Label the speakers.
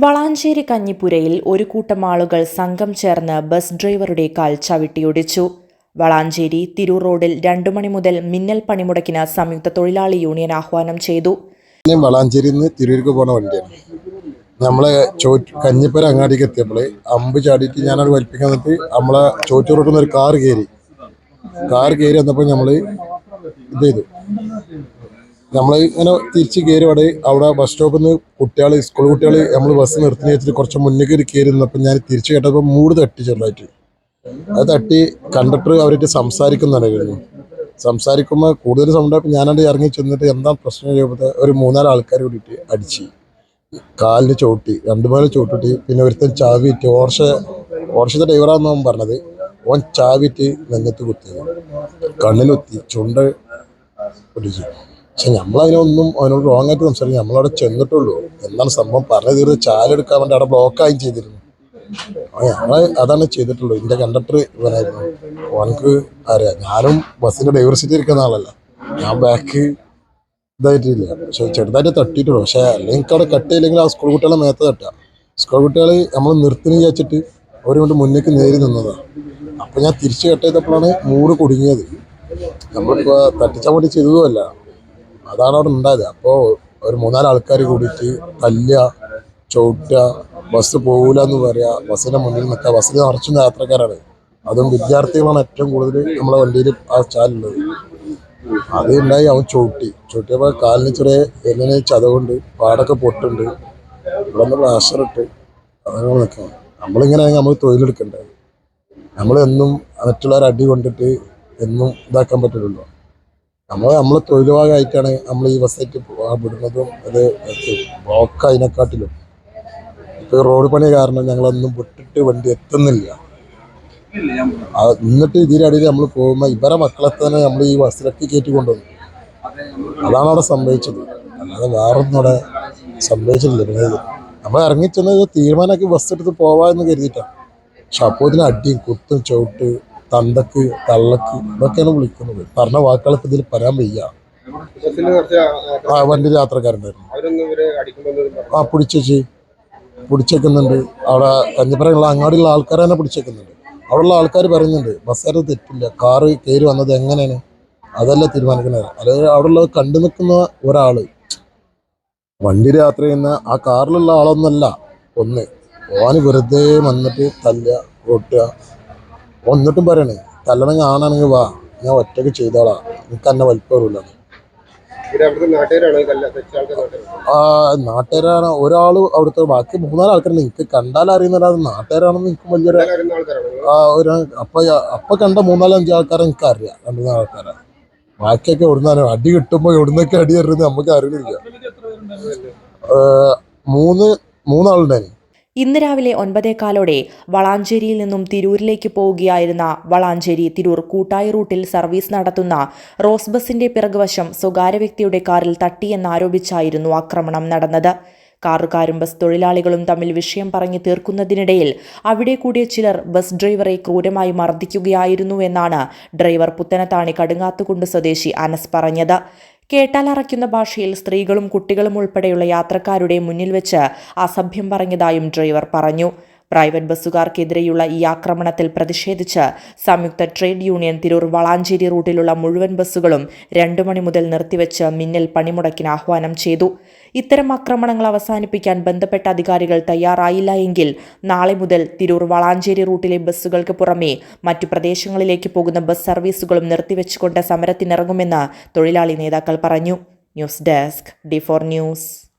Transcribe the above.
Speaker 1: വളാഞ്ചേരി കഞ്ഞിപ്പുരയിൽ ഒരു കൂട്ടം ആളുകൾ സംഘം ചേർന്ന് ബസ് ഡ്രൈവറുടെ കാൽ ചവിട്ടിയൊടിച്ചു. വളാഞ്ചേരി തിരൂർ റോഡിൽ രണ്ടു മണി മുതൽ മിന്നൽ പണിമുടക്കിന് സംയുക്ത തൊഴിലാളി യൂണിയൻ ആഹ്വാനം ചെയ്തു.
Speaker 2: വളാഞ്ചേരിയിൽ നിന്ന് തിരൂർക്ക് പോണ വണ്ടിയാണ്. നമ്മളെ ചോ കഞ്ഞിപ്പുര അങ്ങാടിക്ക് എത്തിയപ്പോൾ അമ്പ് ചാടിയിട്ട് ഞാനത് വലിപ്പിക്കാൻ നിന്നിട്ട് നമ്മളെ ചോറ്റൂർ നിന്ന് ഒരു കാർ കയറി. കാർ കയറി വന്നപ്പോൾ നമ്മൾ ഇത് ചെയ്തു. നമ്മൾ ഇങ്ങനെ തിരിച്ച് കയറി അവിടെ അവിടെ ബസ് സ്റ്റോപ്പിൽ നിന്ന് കുട്ടികൾ സ്കൂൾ കുട്ടികൾ നമ്മൾ ബസ് നിർത്തി വെച്ചിട്ട് കുറച്ച് മുന്നേ കയറി നിന്നപ്പോൾ ഞാൻ തിരിച്ച് കേട്ടപ്പോൾ മൂട് തട്ടി ചെറുതായിട്ട്. അത് തട്ടി കണ്ടക്ടർ അവരായിട്ട് സംസാരിക്കുന്നുണ്ടായിരുന്നു സംസാരിക്കുമ്പോൾ കൂടുതൽ സമയം ഞാനവിടെ ഇറങ്ങി ചെന്നിട്ട് എന്താ പ്രശ്നം ചെയ്യുമ്പോൾ ഒരു മൂന്നാൽ ആൾക്കാർ കൂടിയിട്ട് അടിച്ച്. കാലിന് ചോട്ടി രണ്ടു രണ്ടുപേരെ ചോട്ടിട്ട് പിന്നെ ഒരുത്തൻ ചാവിയിട്ട് ഓർഷ ഓർഷത്തെ ഡ്രൈവറാന്ന് അവൻ പറഞ്ഞത്. ഓൻ ചാവിയിട്ട് നെഞ്ഞത്ത് കുത്തിയത്. കണ്ണിലൊത്തി ചുണ്ട് പിടിച്ചു പക്ഷെ നമ്മളതിനൊന്നും അവനോട് റോങ് ആയിട്ട് സംസാരിക്കും നമ്മളവിടെ ചെന്നിട്ടുള്ളൂ. എന്താണ് സംഭവം? പറഞ്ഞു തീർത്ത് ചാലെടുക്കാൻ വേണ്ടി അവിടെ ബ്ലോക്കായും ചെയ്തിരുന്നു. ഞങ്ങൾ അതാണ് ചെയ്തിട്ടുള്ളൂ. ഇതിന്റെ കണ്ടക്ടർ ഇവനായിരുന്നു ഓനക്ക് അറിയാം. ഞാനും ബസ്സിന്റെ ഡ്രൈവർ ഇരിക്കുന്ന ആളല്ല. ഞാൻ ബാക്ക് ഇതായിട്ടില്ല. പക്ഷെ ചെറുതായിട്ട് തട്ടിയിട്ടുള്ളൂ. പക്ഷെ അല്ലെങ്കിൽ അവിടെ കട്ട് ചെയ്യില്ലെങ്കിൽ ആ സ്കൂൾ കുട്ടികളെ മേത്ത് തട്ടുക. സ്കൂൾ കുട്ടികൾ നമ്മൾ നിർത്തിന് വിചാരിച്ചിട്ട് അവർ കൊണ്ട് മുന്നേക്ക് നേരി നിന്നതാണ് അപ്പോൾ ഞാൻ തിരിച്ച് കട്ട് ചെയ്തപ്പോഴാണ് മൂട് കുടുങ്ങിയത്. നമ്മളിപ്പോൾ തട്ടിച്ചാൽ വേണ്ടി ചെയ്തതുമല്ല. അതാണ് അവിടെ ഉണ്ടായത് അപ്പോൾ ഒരു മൂന്നാൽ ആൾക്കാർ കൂടിയിട്ട് തല്ലുക ചവിട്ടുക ബസ് പോകൂല എന്ന് പറയുക ബസ്സിന്റെ മുന്നിൽ നിൽക്കുക. ബസ്സിൽ നിറച്ചും യാത്രക്കാരാണ്. അതും വിദ്യാർത്ഥികളാണ് ഏറ്റവും കൂടുതൽ നമ്മളെ വണ്ടിയിൽ ആ ചാലുള്ളത്. അത് ഉണ്ടായി അവൻ ചവിട്ടി. ചവിട്ടിയപ്പോൾ കാലിന് ചെറിയ എങ്ങനെ ചതവുണ്ട് പാടൊക്കെ പൊട്ടുണ്ട്. ഇവിടെ നിന്ന് പ്ലാസ്റ്ററിട്ട് അതങ്ങനെ നിൽക്കണം നമ്മളിങ്ങനെ നമ്മൾ തൊഴിലെടുക്കണ്ടേ? നമ്മളെന്നും എന്നും മറ്റുള്ളവരെ അടി കൊണ്ടിട്ട് എന്നും ഇതാക്കാൻ പറ്റില്ലല്ലോ നമ്മൾ നമ്മൾ തൊഴിൽ ഭാഗമായിട്ടാണ് നമ്മൾ ഈ ബസ്സായിട്ട് വിടുന്നതും അത് ബ്ലോക്ക് അതിനെക്കാട്ടിലും ഇപ്പോൾ ഈ റോഡ് പണി കാരണം ഞങ്ങളൊന്നും വിട്ടിട്ട് വണ്ടി എത്തുന്നില്ല. എന്നിട്ട് ഇതിന്റെ അടിയിൽ നമ്മൾ പോകുമ്പോൾ ഇവരെ മക്കളെ തന്നെ നമ്മൾ ഈ ബസ്സിലൊക്കെ കയറ്റി കൊണ്ടുവന്നു. അതാണ് അവിടെ സംഭവിച്ചത്. അല്ലാതെ വേറൊന്നും അവിടെ സംഭവിച്ചിട്ടില്ല. പിന്നെ നമ്മൾ ഇറങ്ങിച്ചെന്ന് തീരുമാനമാക്കി ബസ് എടുത്ത് പോവാന്ന് കരുതിയിട്ടാണ് പക്ഷെ അപ്പോൾ ഇതിന് അടിയും കുത്തും ചവിട്ട് തന്തക്ക് തള്ളക്ക് ഇതൊക്കെയാണ് വിളിക്കുന്നത്. പറഞ്ഞ വാക്കുകളൊക്കെ ഇതിൽ പറയാൻ വയ്യ.
Speaker 3: ആ-
Speaker 2: വണ്ടി യാത്രക്കാരുണ്ടായിരുന്നു. ആ പിടിച്ചേച്ചി പിടിച്ചേക്കുന്നുണ്ട്. അവിടെ കഞ്ഞിപ്പറയുള്ള അങ്ങാടിയുള്ള ആൾക്കാർ തന്നെ പിടിച്ചേക്കുന്നുണ്ട്. അവിടെയുള്ള ആൾക്കാർ പറയുന്നുണ്ട് ബസ്സുകാർ തെറ്റില്ല കാറ് കയറി വന്നത് എങ്ങനെയാണ്? അതല്ല തീരുമാനിക്കുന്നത്. അല്ലെങ്കിൽ അവിടെയുള്ള കണ്ടു നിൽക്കുന്ന ഒരാൾ വണ്ടി യാത്ര ചെയ്യുന്ന ആ കാറിലുള്ള ആളൊന്നല്ല ഒന്ന്. ഓന് വെറുതെ വന്നിട്ട് തല്ല കൊട്ടുക ഒന്നിട്ടും പറയണേ തല്ലണമെങ്കിൽ ആണാണെങ്കിൽ വാ ഞാൻ ഒറ്റയ്ക്ക് ചെയ്തോളാം എനിക്ക് എന്നെ
Speaker 3: ആൾക്കാർ നാട്ടുകാരാണ്?
Speaker 2: ആ നാട്ടുകാരാണ്. ഒരാൾ അവിടുത്തെ ബാക്കി മൂന്നാൽ ആൾക്കാരുണ്ട് എനിക്ക് കണ്ടാൽ അറിയുന്നല്ലാതെ നാട്ടുകാരാണെന്ന് എനിക്ക് വലിയൊരു
Speaker 3: അറിയുന്ന
Speaker 2: ആ ഒരു അപ്പൊ അപ്പൊ കണ്ട മൂന്നാൽ അഞ്ച് ആൾക്കാരെ എനിക്ക് അറിയാം രണ്ടു മൂന്ന് ആൾക്കാരെ. ബാക്കിയൊക്കെ എവിടുന്നാണ് അടി കിട്ടുമ്പോ എവിടുന്നൊക്കെ അടി അറിയുന്നത് നമുക്ക് അറിയുന്നില്ല മൂന്ന് മൂന്നാളുണ്ടായിരുന്നു.
Speaker 1: ഇന്ന് രാവിലെ ഒൻപതേക്കാലോടെ വളാഞ്ചേരിയിൽ നിന്നും തിരൂരിലേക്ക് പോവുകയായിരുന്ന വളാഞ്ചേരി തിരൂർ കൂട്ടായി റൂട്ടിൽ സർവീസ് നടത്തുന്ന റോസ് ബസിന്റെ പിറകുവശം സ്വകാര്യ വ്യക്തിയുടെ കാറിൽ തട്ടിയെന്നാരോപിച്ചായിരുന്നു ആക്രമണം നടന്നത്. കാറുകാരും ബസ് തൊഴിലാളികളും തമ്മിൽ വിഷയം പറഞ്ഞു തീർക്കുന്നതിനിടയിൽ അവിടെ കൂടിയ ചിലർ ബസ് ഡ്രൈവറെ ക്രൂരമായി മർദ്ദിക്കുകയായിരുന്നുവെന്നാണ് ഡ്രൈവർ പുത്തനത്താണി കടുങ്ങാത്തുകുണ്ട് സ്വദേശി അനസ് പറഞ്ഞത്. കേട്ടാലറയ്ക്കുന്ന ഭാഷയിൽ സ്ത്രീകളും കുട്ടികളും ഉൾപ്പെടെയുള്ള യാത്രക്കാരുടെ മുന്നിൽ വെച്ച് അസഭ്യം പറഞ്ഞതായും ഡ്രൈവർ പറഞ്ഞു. പ്രൈവറ്റ് ബസ്സുകാർക്കെതിരെയുള്ള ഈ ആക്രമണത്തിൽ പ്രതിഷേധിച്ച് സംയുക്ത ട്രേഡ് യൂണിയൻ തിരൂർ വളാഞ്ചേരി റൂട്ടിലുള്ള മുഴുവൻ ബസ്സുകളും രണ്ടു മണി മുതൽ നിർത്തിവെച്ച് മിന്നൽ പണിമുടക്കിന് ആഹ്വാനം ചെയ്തു. ഇത്തരം ആക്രമണങ്ങൾ അവസാനിപ്പിക്കാൻ ബന്ധപ്പെട്ട അധികാരികൾ തയ്യാറായില്ല എങ്കിൽ നാളെ മുതൽ തിരൂർ വളാഞ്ചേരി റൂട്ടിലെ ബസ്സുകൾക്ക് പുറമെ മറ്റു പ്രദേശങ്ങളിലേക്ക് പോകുന്ന ബസ് സർവീസുകളും നിർത്തിവെച്ചുകൊണ്ട് സമരത്തിനിറങ്ങുമെന്ന് തൊഴിലാളി നേതാക്കൾ പറഞ്ഞു. News desk D four news.